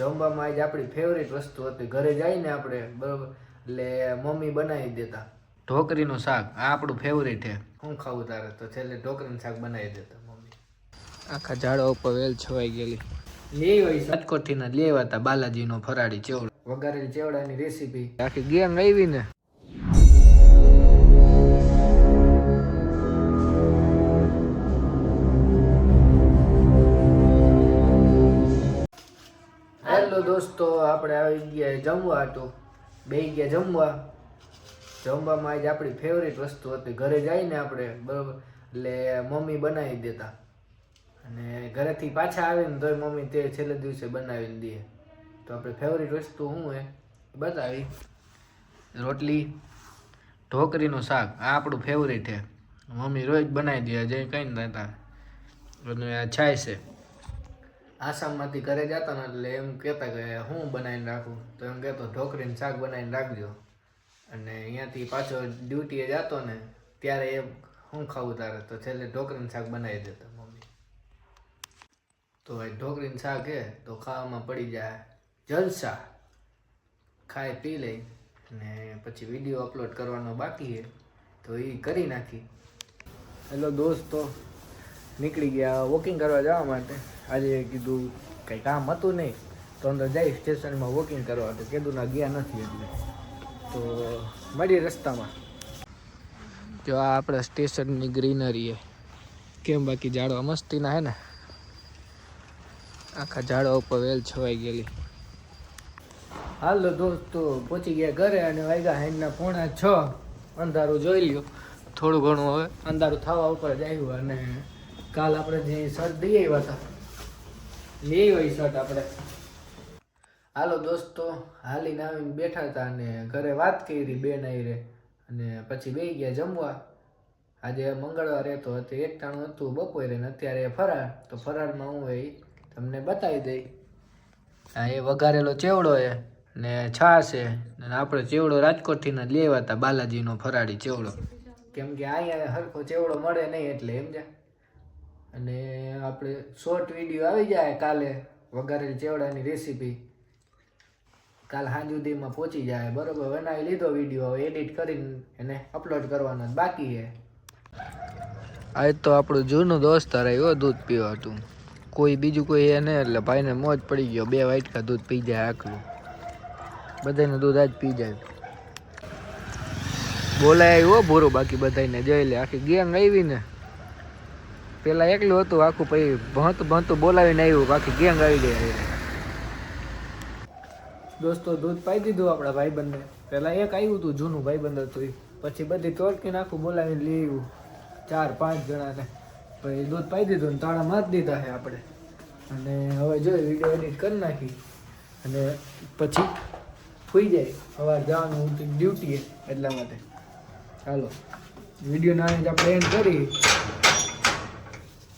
જમવામાં આજે આપણી ફેવરિટ વસ્તુ હતી. ઘરે જઈને આપણે બરોબર એટલે મમ્મી બનાવી દેતા. ઢોકરીનું શાક આ આપણું ફેવરિટ છે. હું ખાવું તારે તો છેલ્લે ઢોકરીનું શાક બનાવી દેતા મમ્મી. આખા ઝાડવા ઉપર વેલ છવાઈ ગયેલી. લેવી હોય રાજકોટથી ના લેવા હતા બાલાજીનો ફરાળી ચેવડો. વઘારેલી ચેવડાની રેસીપી આખી ગેંગ આવી ને. હેલો દોસ્તો, આપણે આવી ગયા જમવા તો. બે ગયા જમવા. જમવામાં આજે આપણી ફેવરિટ વસ્તુ હતી, ઘરે જઈને આપણે, બરોબર, એટલે મમ્મી બનાવી દેતા. અને ઘરેથી પાછા આવીને તોય મમ્મી તે છેલ્લે દિવસે બનાવીને દે. તો આપણે ફેવરિટ વસ્તુ શું એ બતાવી. રોટલી ઢોકરીનું શાક, આ આપણું ફેવરિટ છે મમ્મી રોજ બનાવી દે જે કંઈ ન થતા અને આ છાય છે આસામમાંથી ઘરે જતા ને એટલે એમ કહેતા કે હું બનાવીને રાખું. તો એમ કહેતો ઢોકરીને શાક બનાવીને રાખજો. અને અહીંયાથી પાછો ડ્યુટીએ જતો ને ત્યારે એમ હું ખાવું તારે? તો છેલ્લે ઢોકરીનું શાક બનાવી દેતા મમ્મી. તો એ ઢોકરીનું શાક હે, તો ખાવામાં પડી જાય જલસા. ખાઈ પી લઈ અને પછી વીડિયો અપલોડ કરવાનો બાકી છે તો એ કરી નાખી. હેલો દોસ્તો નીકળી ગયા વોકિંગ કરવા જવા માટે. આજે કીધું કંઈ કામ હતું નહીં, તો અંદર જઈ સ્ટેશનમાં વોકિંગ કરવા તો કીધું ના ગયા નથી એટલે. તો મળી રસ્તામાં. જો આ આપણે સ્ટેશનની ગ્રીનરી કેમ બાકી ઝાડવા મસ્તીના હે ને? આખા ઝાડવા ઉપર વેલ છવાઈ ગયેલી. હાલો દોસ્તો, પહોંચી ગયા ઘરે અને વાગ્યા હેન્ડના પોણા છ. અંધારું જોઈ લ્યો. થોડું ઘણું હવે અંધારું થવા ઉપર જ આવ્યું અને કાલ આપણે જે શર્ટ દઈ આવ્યા હતા, લઈ હોય શર્ટ આપણે. હાલો દોસ્તો, હાલીને આવીને બેઠા હતા અને ઘરે વાત કરી, બેન રે અને પછી બે ગયા જમવા. આજે મંગળવાર તો હતો, એકટાણું હતું બપોરે ને અત્યારે ફરાળ તો ફરાળમાં હું એ તમને બતાવી દઈ. હા એ વઘારેલો ચેવડો એ ને છાશ છે આપણે ચેવડો રાજકોટથી લેવા હતા, બાલાજીનો ફરાળી ચેવડો. કેમ કે અહીંયા હરખો ચેવડો મળે નહીં એટલે, એમ જા. અને આપણે શોર્ટ વીડિયો આવી જાય કાલે વઘારેલ ચેવડાની રેસીપી કાલ સાંજ સુધીમાં પહોંચી જાય. બરોબર, બનાવી લીધો વીડિયો એડિટ કરીને એને અપલોડ કરવાનો બાકી છે. આજ તો આપણું જૂનું દોસ્તાર આવ્યો દૂધ પીવા હતું. કોઈ બીજું કોઈ એ નહીં એટલે ભાઈને મોજ પડી ગયો. બે વાટકા દૂધ પી જાય આખલું. બધાને દૂધ આજ પી જાય. બોલાય આવ્યો ભૂરો. બાકી બધાને જઈ લે. આખી ગેંગ આવી ને. પેલા એકલું હતું આખું, પછી ભણતું ભણતું બોલાવીને આવ્યું બાકી ગેંગ આવી ગઈ દોસ્તો, દૂધ પાઈ દીધું આપણા ભાઈબંધને. પેલા એક આવ્યું હતું જૂનું ભાઈબંધ હતું પછી બધી તોડકીને આખું બોલાવીને લઈ આવ્યું. ચાર, પાંચ જણાને. પછી દૂધ પાઈ દીધું ને તાળા મારી દીધા છે આપણે. અને હવે જોઈ વીડિયો એડિટ કરી નાખી. અને પછી સુઈ જાય. સવાર જવાનું ડ્યુટીએ એટલા માટે. ચાલો વીડિયો નાની જ આપણે એન્ડ કરી